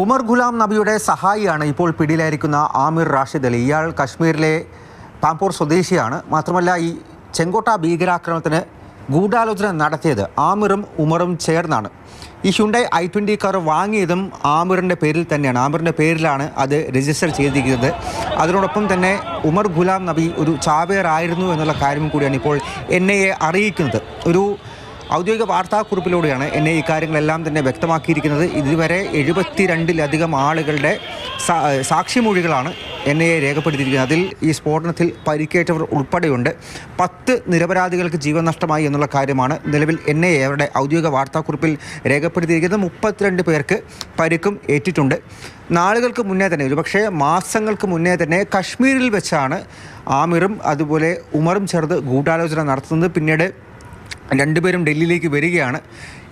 ഉമർ ഗുലാം നബിയുടെ സഹായിയാണ് ഇപ്പോൾ പിടിയിലായിരിക്കുന്ന ആമിർ റാഷിദ് അലി. ഇയാൾ കശ്മീരിലെ പാമ്പൂർ സ്വദേശിയാണ്. മാത്രമല്ല ഈ ചെങ്കോട്ട ഭീകരാക്രമണത്തിന് ഗൂഢാലോചന നടത്തിയത് ആമിറും ഉമറും ചേർന്നാണ്. ഈ ഹ്യുണ്ടായി ഐ ട്വന്റി കാർ വാങ്ങിയതും ആമിറിന്റെ പേരിൽ തന്നെയാണ്. ആമിറിന്റെ പേരിലാണ് അത് രജിസ്റ്റർ ചെയ്തിരിക്കുന്നത്. അതിനോടൊപ്പം തന്നെ ഉമർ ഗുലാം നബി ഒരു ചാവേറായിരുന്നു എന്നുള്ള കാര്യം കൂടിയാണ് ഇപ്പോൾ എൻ ഐ എ അറിയിക്കുന്നത്. ഒരു ഔദ്യോഗിക വാർത്താക്കുറിപ്പിലൂടെയാണ് എന്നെ ഈ കാര്യങ്ങളെല്ലാം തന്നെ വ്യക്തമാക്കിയിരിക്കുന്നത്. ഇതുവരെ എഴുപത്തിരണ്ടിലധികം ആളുകളുടെ സാക്ഷിമൊഴികളാണ് എൻ ഐ എ രേഖപ്പെടുത്തിയിരിക്കുന്നത്. അതിൽ ഈ സ്ഫോടനത്തിൽ പരിക്കേറ്റവർ ഉൾപ്പെടെയുണ്ട്. പത്ത് നിരപരാധികൾക്ക് ജീവൻ നഷ്ടമായി എന്നുള്ള കാര്യമാണ് നിലവിൽ എൻ ഐ എ അവരുടെ ഔദ്യോഗിക വാർത്താക്കുറിപ്പിൽ രേഖപ്പെടുത്തിയിരിക്കുന്നത്. മുപ്പത്തിരണ്ട് പേർക്ക് പരിക്കും ഏറ്റിട്ടുണ്ട്. നാളുകൾക്ക് മുന്നേ തന്നെ ഒരുപക്ഷേ മാസങ്ങൾക്ക് മുന്നേ തന്നെ കശ്മീരിൽ വെച്ചാണ് ആമിറും അതുപോലെ ഉമറും ചേർന്ന് ഗൂഢാലോചന നടത്തുന്നത്. പിന്നീട് രണ്ടുപേരും ഡൽഹിയിലേക്ക് വരികയാണ്.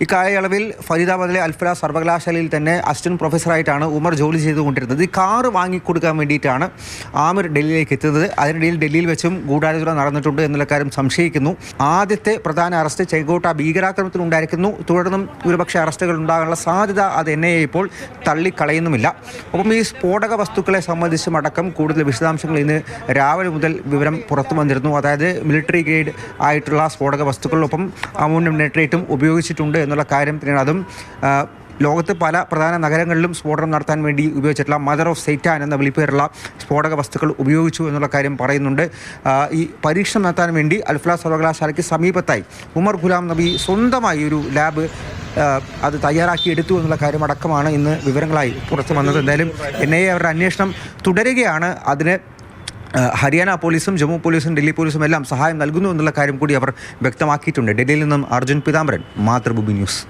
ഇക്കാലയളവിൽ ഫരീദാബാദിലെ അൽഫല സർവകലാശാലയിൽ തന്നെ അസിസ്റ്റന്റ് പ്രൊഫസറായിട്ടാണ് ഉമർ ജോലി ചെയ്തുകൊണ്ടിരുന്നത്. ഈ കാറ് വാങ്ങിക്കൊടുക്കാൻ വേണ്ടിയിട്ടാണ് ആമിർ ഡൽഹിയിലേക്ക് എത്തുന്നത്. അതിനിടയിൽ ഡൽഹിയിൽ വെച്ചും ഗൂഢാലോചന നടന്നിട്ടുണ്ട് എന്നുള്ള കാര്യം സംശയിക്കുന്നു. ആദ്യത്തെ പ്രധാന അറസ്റ്റ് ചെങ്കോട്ട ഭീകരാക്രമണത്തിൽ ഉണ്ടായിരിക്കുന്നു തുടർന്നും ഒരുപക്ഷെ അറസ്റ്റുകൾ ഉണ്ടാകാനുള്ള സാധ്യത അത് എന്നെ ഇപ്പോൾ തള്ളിക്കളയുന്നുമില്ല. ഒപ്പം ഈ സ്ഫോടക വസ്തുക്കളെ സംബന്ധിച്ചും അടക്കം കൂടുതൽ വിശദാംശങ്ങൾ ഇന്ന് രാവിലെ മുതൽ വിവരം പുറത്തു വന്നിരുന്നു. അതായത് മിലിറ്ററി ഗ്രേഡ് ആയിട്ടുള്ള സ്ഫോടക വസ്തുക്കളൊപ്പം അമോണിയം നൈട്രേറ്റും ഉപയോഗിച്ചിട്ടുണ്ട് എന്നുള്ള കാര്യം തന്നെയാണ്. അതും ലോകത്ത് പല പ്രധാന നഗരങ്ങളിലും സ്ഫോടനം നടത്താൻ വേണ്ടി ഉപയോഗിച്ചിട്ടുള്ള മദർ ഓഫ് സൈറ്റാൻ എന്ന വിളിപ്പേരുള്ള സ്ഫോടക വസ്തുക്കൾ ഉപയോഗിച്ചു എന്നുള്ള കാര്യം പറയുന്നുണ്ട്. ഈ പരീക്ഷണം നടത്താൻ വേണ്ടി അൽഫല സർവകലാശാലയ്ക്ക് സമീപത്തായി ഉമർ ഗുലാം നബി സ്വന്തമായി ഒരു ലാബ് അത് തയ്യാറാക്കി എടുത്തു എന്നുള്ള കാര്യം അടക്കമാണ് ഇന്ന് വിവരങ്ങളായി പുറത്തു വന്നത്. എന്തായാലും എൻ ഐ എ അവരുടെ അന്വേഷണം തുടരുകയാണ്. അതിന് ഹരിയാന പോലീസും ജമ്മു പോലീസും ഡൽഹി പോലീസും എല്ലാം സഹായം നൽകുന്നു എന്നുള്ള കാര്യം കൂടി അവർ വ്യക്തമാക്കിയിട്ടുണ്ട്. ഡൽഹിയിൽ നിന്നും അർജുൻ പിതാംബരൻ മാതൃഭൂമി ന്യൂസ്.